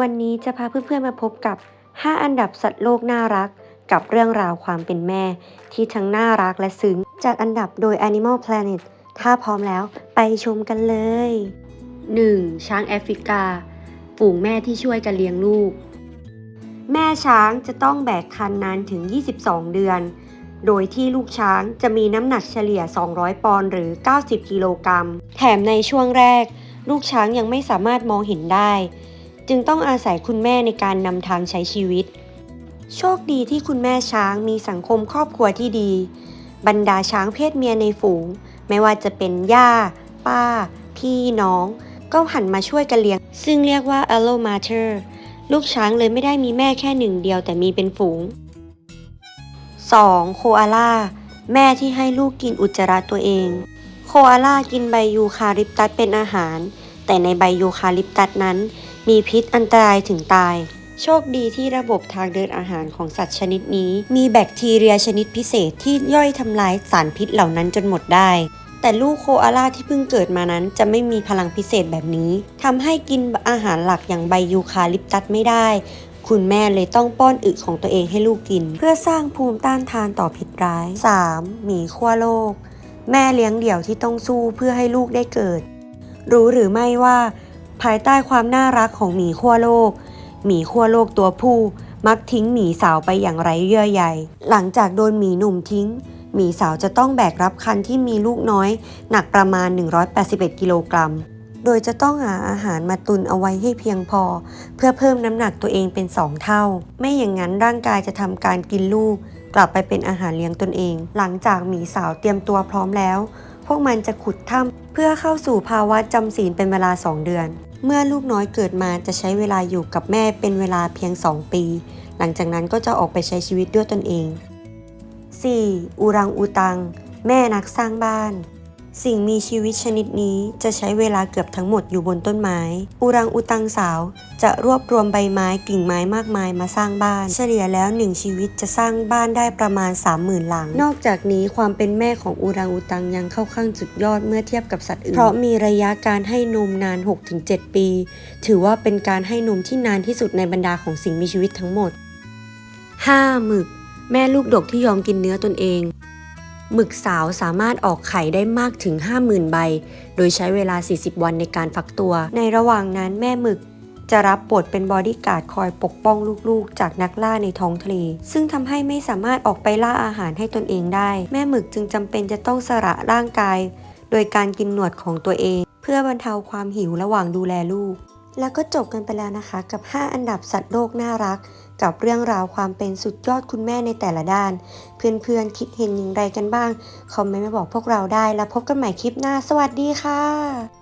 วันนี้จะพาเพื่อนๆมาพบกับ 5 อันดับสัตว์โลกน่ารัก กับเรื่องราวความเป็นแม่ ที่ทั้งน่ารักและซึ้งจัดอันดับโดย Animal Planet ถ้าพร้อมแล้วไปชมกันเลย 1. ช้างแอฟริกา ฝูงแม่ที่ช่วยกันเลี้ยงลูก แม่ช้างจะต้องแบกคันนานถึง 22 เดือน โดยที่ลูกช้างจะมีน้ำหนักเฉลี่ย 200 ปอนด์หรือ 90 กิโลกรัม แถมในช่วงแรก ลูกช้างยังไม่สามารถมองเห็นได้ จึงต้องอาศัยคุณแม่ในการนำทางใช้ชีวิต โชคดีที่คุณแม่ช้างมีสังคมครอบครัวที่ดี บรรดาช้างเพศเมียในฝูง ไม่ว่าจะเป็นย่า ป้า พี่น้อง ก็หันมาช่วยกันเลี้ยง ซึ่งเรียกว่า allo mater ลูกช้างเลยไม่ได้มีแม่แค่หนึ่งเดียวแต่มีเป็นฝูง 2. โคอาล่าแม่ที่ให้ลูกกินอุจจาระตัวเอง โคอาล่ากินใบยูคาลิปตัสเป็นอาหาร แต่ในใบยูคาลิปตัสนั้น มีพิษอันตรายถึงตาย โชคดีที่ระบบทางเดินอาหารของสัตว์ชนิดนี้ มีแบคทีเรียชนิดพิเศษที่ย่อยทำลายสารพิษเหล่านั้นจนหมดได้ แต่ลูกโคอาล่าที่เพิ่งเกิดมานั้นจะไม่มีพลังพิเศษแบบนี้ทำให้กินอาหารหลักอย่างใบยูคาลิปตัสไม่ได้คุณแม่เลยต้องป้อนอึของตัวเองให้ลูกกิน เพื่อสร้างภูมิต้านทานต่อพิษร้าย 3. หมีขั้วโลก แม่เลี้ยงเดี่ยวที่ต้องสู้เพื่อให้ลูกได้เกิด รู้หรือไม่ว่า ภายใต้ความน่ารักของหมีขั้วโลก หมีขั้วโลกตัวผู้มักทิ้งหมีสาวไปอย่างไร้เยื่อใย หลังจากโดนหมีหนุ่มทิ้ง หมีสาวจะต้องแบกรับคันที่มีลูกน้อย หนักประมาณ 181 กิโลกรัม โดยจะต้องหาอาหารมาตุนเอาไว้ให้เพียงพอ เพื่อเพิ่มน้ำหนักตัวเองเป็น 2 เท่า ไม่อย่างนั้นร่างกายจะทำการกินลูก กลับไปเป็นอาหารเลี้ยงตนเอง หลังจากหมีสาวเตรียมตัวพร้อมแล้ว พวกมันจะขุดถ้ำ เพื่อเข้าสู่ภาวะจำศีลเป็นเวลา 2 เดือน เมื่อลูกน้อยเกิดมาจะใช้เวลาอยู่กับแม่เป็นเวลาเพียง 2 ปี หลังจากนั้นก็จะออกไปใช้ชีวิตด้วยตนเอง 4. อูรังอูตัง แม่นักสร้างบ้าน สิ่งมีชีวิตชนิดนี้จะใช้เวลาเกือบทั้งหมดอยู่บนต้นไม้อูรังอูตังสาว จะรวบรวมใบไม้กิ่งไม้มากมายมาสร้างบ้าน เฉลี่ยแล้วหนึ่งชีวิตจะสร้างบ้านได้ประมาณ 30,000 หลัง นอกจากนี้ความเป็นแม่ของอูรังอูตังยังเข้าข้างสุดยอดเมื่อเทียบกับสัตว์อื่น เพราะมีระยะการให้นมนาน 6-7 ปี ถือว่าเป็นการให้นมที่นานที่สุดในบรรดาของสิ่งมีชีวิตทั้งหมด 5. หมึก แม่ลูกดกที่ยอมกินเนื้อตนเอง หมึกสาวสามารถออกไข่ได้มากถึง 50,000 ใบ โดยใช้เวลา 40 วันในการฟักตัว ในระหว่างนั้นแม่หมึกจะรับบทเป็นบอดี้การ์ดคอยปกป้องลูกๆ จากนักล่าในท้องทะเล ซึ่งทำให้ไม่สามารถออกไปล่าอาหารให้ตนเองได้ แม่หมึกจึงจำเป็นจะต้องสละร่างกาย โดยการกินหนวดของตัวเอง เพื่อบรรเทาความหิวระหว่างดูแลลูก แล้วก็จบกันไปแล้วนะคะ กับ 5 อันดับสัตว์โลกน่ารัก กับเรื่องราวความเป็นสุดยอดคุณแม่ในแต่ละด้าน เพื่อนๆคิดเห็นอย่างไรกันบ้าง คอมเมนต์มาบอกพวกเราได้แล้วพบกันใหม่คลิปหน้า สวัสดีค่ะ